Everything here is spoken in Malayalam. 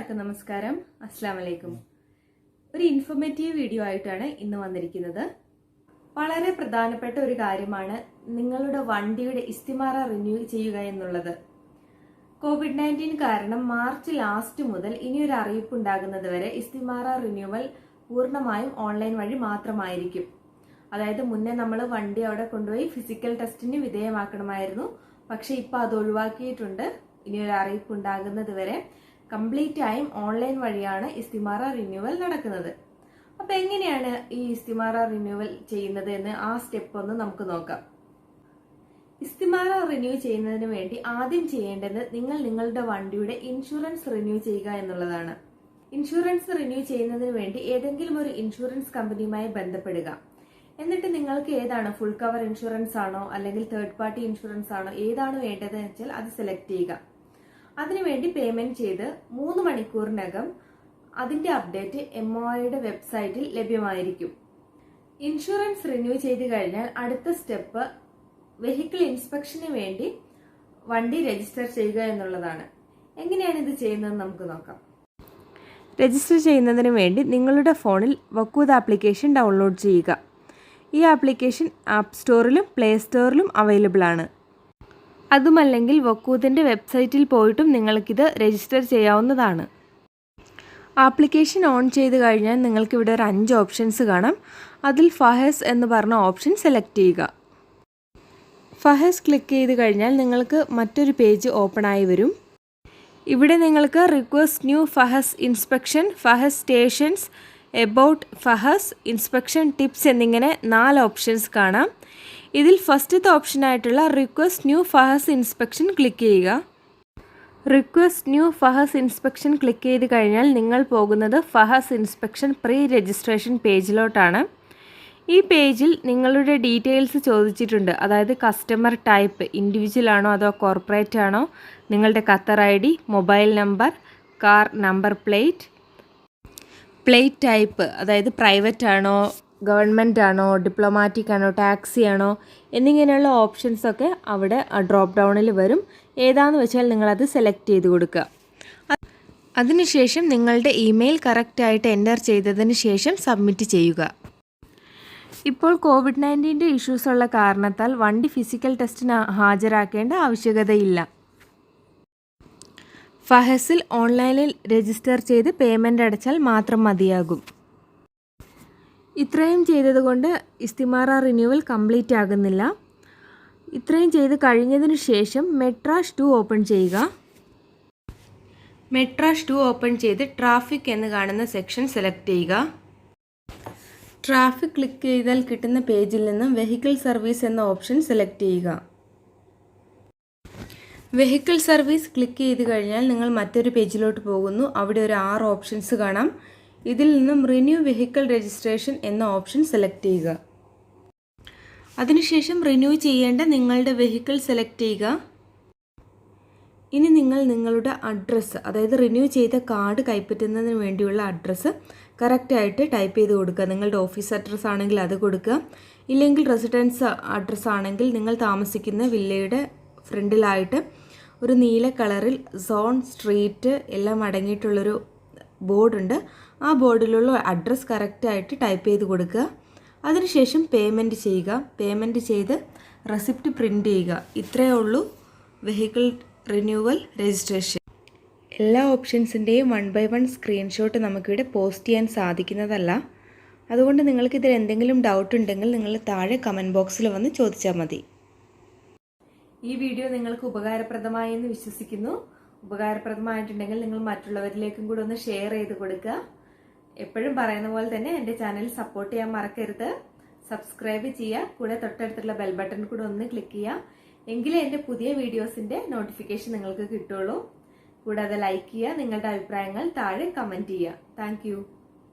എല്ലാവർക്കും നമസ്കാരം. അസ്സാം വലൈക്കും ഒരു ഇൻഫോർമേറ്റീവ് വീഡിയോ ആയിട്ടാണ് ഇന്ന് വന്നിരിക്കുന്നത്. വളരെ പ്രധാനപ്പെട്ട ഒരു കാര്യമാണ് നിങ്ങളുടെ വണ്ടിയുടെ ഇസ്തിമാറ റിന്യൂ ചെയ്യുക എന്നുള്ളത്. കോവിഡ് നയന്റീൻ കാരണം മാർച്ച് ലാസ്റ്റ് മുതൽ ഇനിയൊരു അറിയിപ്പ് ഉണ്ടാകുന്നത് വരെ ഇസ്തിമാറ റിന്യൂവൽ പൂർണമായും ഓൺലൈൻ വഴി മാത്രമായിരിക്കും. അതായത് മുന്നേ നമ്മൾ വണ്ടി അവിടെ കൊണ്ടുപോയി ഫിസിക്കൽ ടെസ്റ്റിന് വിധേയമാക്കണമായിരുന്നു. പക്ഷെ ഇപ്പൊ അത് ഒഴിവാക്കിയിട്ടുണ്ട്. ഇനിയൊരു അറിയിപ്പ് ഉണ്ടാകുന്നത് വരെ കംപ്ലീറ്റ് ആയും ഓൺലൈൻ വഴിയാണ് ഇസ്തിമാറ റിന്യൂവൽ നടക്കുന്നത്. അപ്പൊ എങ്ങനെയാണ് ഈ ഇസ്തിമാറ റിന്യൂവൽ ചെയ്യുന്നത് എന്ന് ആ സ്റ്റെപ്പ് ഒന്ന് നമുക്ക് നോക്കാം. ഇസ്തിമാറ റിന്യൂ ചെയ്യുന്നതിന് വേണ്ടി ആദ്യം ചെയ്യേണ്ടത് നിങ്ങൾ നിങ്ങളുടെ വണ്ടിയുടെ ഇൻഷുറൻസ് റിന്യൂ ചെയ്യുക എന്നുള്ളതാണ്. ഇൻഷുറൻസ് റിന്യൂ ചെയ്യുന്നതിന് വേണ്ടി ഏതെങ്കിലും ഒരു ഇൻഷുറൻസ് കമ്പനിയുമായി ബന്ധപ്പെടുക. എന്നിട്ട് നിങ്ങൾക്ക് ഏതാണ് ഫുൾ കവർ ഇൻഷുറൻസ് ആണോ അല്ലെങ്കിൽ തേർഡ് പാർട്ടി ഇൻഷുറൻസ് ആണോ ഏതാണ് വേണ്ടത് വെച്ചാൽ അത് സെലക്ട് ചെയ്യുക. അതിനുവേണ്ടി പേയ്മെന്റ് ചെയ്ത് മൂന്ന് മണിക്കൂറിനകം അതിന്റെ അപ്ഡേറ്റ് എം ഒയുടെ വെബ്സൈറ്റിൽ ലഭ്യമായിരിക്കും. ഇൻഷുറൻസ് റിന്യൂ ചെയ്ത് കഴിഞ്ഞാൽ അടുത്ത സ്റ്റെപ്പ് വെഹിക്കിൾ ഇൻസ്പെക്ഷന് വേണ്ടി വണ്ടി രജിസ്റ്റർ ചെയ്യുക എന്നുള്ളതാണ്. എങ്ങനെയാണ് ഇത് ചെയ്യുന്നത് നമുക്ക് നോക്കാം. രജിസ്റ്റർ ചെയ്യുന്നതിന് വേണ്ടി നിങ്ങളുടെ ഫോണിൽ വക്കൂത് ആപ്ലിക്കേഷൻ ഡൗൺലോഡ് ചെയ്യുക. ഈ ആപ്ലിക്കേഷൻ ആപ്പ് സ്റ്റോറിലും പ്ലേ സ്റ്റോറിലും അവൈലബിൾ ആണ്. അതുമല്ലെങ്കിൽ വക്കൂത്തിന്റെ വെബ്സൈറ്റിൽ പോയിട്ടും നിങ്ങൾക്കിത് രജിസ്റ്റർ ചെയ്യാവുന്നതാണ്. ആപ്ലിക്കേഷൻ ഓൺ ചെയ്ത് കഴിഞ്ഞാൽ നിങ്ങൾക്കിവിടെ ഒരു അഞ്ച് ഓപ്ഷൻസ് കാണാം. അതിൽ ഫഹസ് എന്ന് പറഞ്ഞ ഓപ്ഷൻ സെലക്ട് ചെയ്യുക. ഫഹസ് ക്ലിക്ക് ചെയ്ത് കഴിഞ്ഞാൽ നിങ്ങൾക്ക് മറ്റൊരു പേജ് ഓപ്പൺ ആയി വരും. ഇവിടെ നിങ്ങൾക്ക് request new ഫഹസ് inspection ഫഹസ് stations about ഫഹസ് inspection tips എന്നിങ്ങനെ നാല് ഓപ്ഷൻസ് കാണാം. ഇതിൽ ഫസ്റ്റത്തെ ഓപ്ഷനായിട്ടുള്ള റിക്വസ്റ്റ് ന്യൂ ഫഹസ് ഇൻസ്പെക്ഷൻ ക്ലിക്ക് ചെയ്യുക. റിക്വസ്റ്റ് ന്യൂ ഫഹസ് ഇൻസ്പെക്ഷൻ ക്ലിക്ക് ചെയ്ത് കഴിഞ്ഞാൽ നിങ്ങൾ പോകുന്നത് ഫഹസ് ഇൻസ്പെക്ഷൻ പ്രീ രജിസ്ട്രേഷൻ പേജിലോട്ടാണ് ഈ പേജിൽ നിങ്ങളുടെ ഡീറ്റെയിൽസ് ചോദിച്ചിട്ടുണ്ട്. അതായത് കസ്റ്റമർ ടൈപ്പ് ഇൻഡിവിജ്വൽ ആണോ അതോ കോർപ്പറേറ്റ് ആണോ? നിങ്ങളുടെ Qatar I D mobile number car number plate plate type അതായത് പ്രൈവറ്റ് ആണോ? ഗവൺമെന്റ് ആണോ ഡിപ്ലോമാറ്റിക് ആണോ ടാക്സി ആണോ എന്നിങ്ങനെയുള്ള ഓപ്ഷൻസൊക്കെ അവിടെ ഡ്രോപ്പ് ഡൗണിൽ വരും. ഏതാന്ന് വെച്ചാൽ നിങ്ങളത് സെലക്ട് ചെയ്ത് കൊടുക്കുക. അതിനുശേഷം നിങ്ങളുടെ ഇമെയിൽ കറക്റ്റായിട്ട് എന്റർ ചെയ്തതിന് ശേഷം സബ്മിറ്റ് ചെയ്യുക. ഇപ്പോൾ കോവിഡ് നയന്റീന്റെ ഇഷ്യൂസ് ഉള്ള കാരണത്താൽ വണ്ടി ഫിസിക്കൽ ടെസ്റ്റിന് ഹാജരാക്കേണ്ട ആവശ്യകതയില്ല. ഫഹസിൽ ഓൺലൈനിൽ രജിസ്റ്റർ ചെയ്ത് പേയ്മെന്റ് അടച്ചാൽ മാത്രം മതിയാകും. ഇത്രയും ചെയ്തതുകൊണ്ട് ഇസ്തിമാറ റിന്യൂവൽ കംപ്ലീറ്റ് ആകുന്നില്ല. ഇത്രയും ചെയ്ത് കഴിഞ്ഞതിന് ശേഷം മെട്രാഷ് ടു ഓപ്പൺ ചെയ്യുക. മെട്രാഷ് ടു ഓപ്പൺ ചെയ്ത് ട്രാഫിക് എന്ന് കാണുന്ന സെക്ഷൻ സെലക്ട് ചെയ്യുക. ട്രാഫിക് ക്ലിക്ക് ചെയ്താൽ കിട്ടുന്ന പേജിൽ നിന്നും വെഹിക്കിൾ സർവീസ് എന്ന ഓപ്ഷൻ സെലക്ട് ചെയ്യുക. വെഹിക്കിൾ സർവീസ് ക്ലിക്ക് ചെയ്ത് കഴിഞ്ഞാൽ നിങ്ങൾ മറ്റൊരു പേജിലോട്ട് പോകുന്നു. അവിടെ ഒരു ആറ് ഓപ്ഷൻസ് കാണാം. ഇതിൽ നിന്നും റിന്യൂ വെഹിക്കിൾ രജിസ്ട്രേഷൻ എന്ന ഓപ്ഷൻ സെലക്ട് ചെയ്യുക. അതിനുശേഷം റിന്യൂ ചെയ്യേണ്ട നിങ്ങളുടെ വെഹിക്കിൾ സെലക്ട് ചെയ്യുക. ഇനി നിങ്ങൾ നിങ്ങളുടെ അഡ്രസ്സ് അതായത് റിന്യൂ ചെയ്ത കാർഡ് കൈപ്പറ്റുന്നതിന് വേണ്ടിയുള്ള അഡ്രസ്സ് കറക്റ്റായിട്ട് ടൈപ്പ് ചെയ്ത് കൊടുക്കുക. നിങ്ങളുടെ ഓഫീസ് അഡ്രസ്സ് ആണെങ്കിൽ അത് കൊടുക്കുക. ഇല്ലെങ്കിൽ റെസിഡൻസ് അഡ്രസ്സ് ആണെങ്കിൽ നിങ്ങൾ താമസിക്കുന്ന വില്ലയുടെ ഫ്രണ്ടിലായിട്ട് ഒരു നീല കളറിൽ സോൺ സ്ട്രീറ്റ് എല്ലാം അടങ്ങിയിട്ടുള്ളൊരു ബോർഡുണ്ട് ആ ബോർഡിലുള്ള അഡ്രസ്സ് കറക്റ്റായിട്ട് ടൈപ്പ് ചെയ്ത് കൊടുക്കുക. അതിനുശേഷം പേയ്മെന്റ് ചെയ്യുക. പേയ്മെന്റ് ചെയ്ത് റെസിപ്റ്റ് പ്രിന്റ് ചെയ്യുക. ഇത്രയേ ഉള്ളൂ വെഹിക്കിൾ റിന്യൂവൽ രജിസ്ട്രേഷൻ എല്ലാ ഓപ്ഷൻസിന്റെയും വൺ ബൈ വൺ സ്ക്രീൻഷോട്ട് നമുക്കിവിടെ പോസ്റ്റ് ചെയ്യാൻ സാധിക്കുന്നതല്ല. അതുകൊണ്ട് നിങ്ങൾക്കിതിൽ എന്തെങ്കിലും ഡൗട്ട് ഉണ്ടെങ്കിൽ നിങ്ങൾ താഴെ കമന്റ് ബോക്സിൽ വന്ന് ചോദിച്ചാൽ മതി. ഈ വീഡിയോ നിങ്ങൾക്ക് ഉപകാരപ്രദമായി എന്ന് വിശ്വസിക്കുന്നു. ഉപകാരപ്രദമായിട്ടുണ്ടെങ്കിൽ നിങ്ങൾ മറ്റുള്ളവരിലേക്കും കൂടെ ഒന്ന് ഷെയർ ചെയ്ത് കൊടുക്കുക. എപ്പോഴും പറയുന്ന പോലെ തന്നെ എന്റെ ചാനൽ സപ്പോർട്ട് ചെയ്യാൻ മറക്കരുത്. സബ്സ്ക്രൈബ് ചെയ്യുക. കൂടെ തൊട്ടടുത്തുള്ള ബെൽ ബട്ടൺ കൂടെ ഒന്ന് ക്ലിക്ക് ചെയ്യുക. എങ്കിലേ എന്റെ പുതിയ വീഡിയോസിന്റെ നോട്ടിഫിക്കേഷൻ നിങ്ങൾക്ക് കിട്ടുള്ളൂ കൂടാതെ ലൈക്ക് ചെയ്യുക. നിങ്ങളുടെ അഭിപ്രായങ്ങൾ താഴെ കമന്റ് ചെയ്യുക. താങ്ക്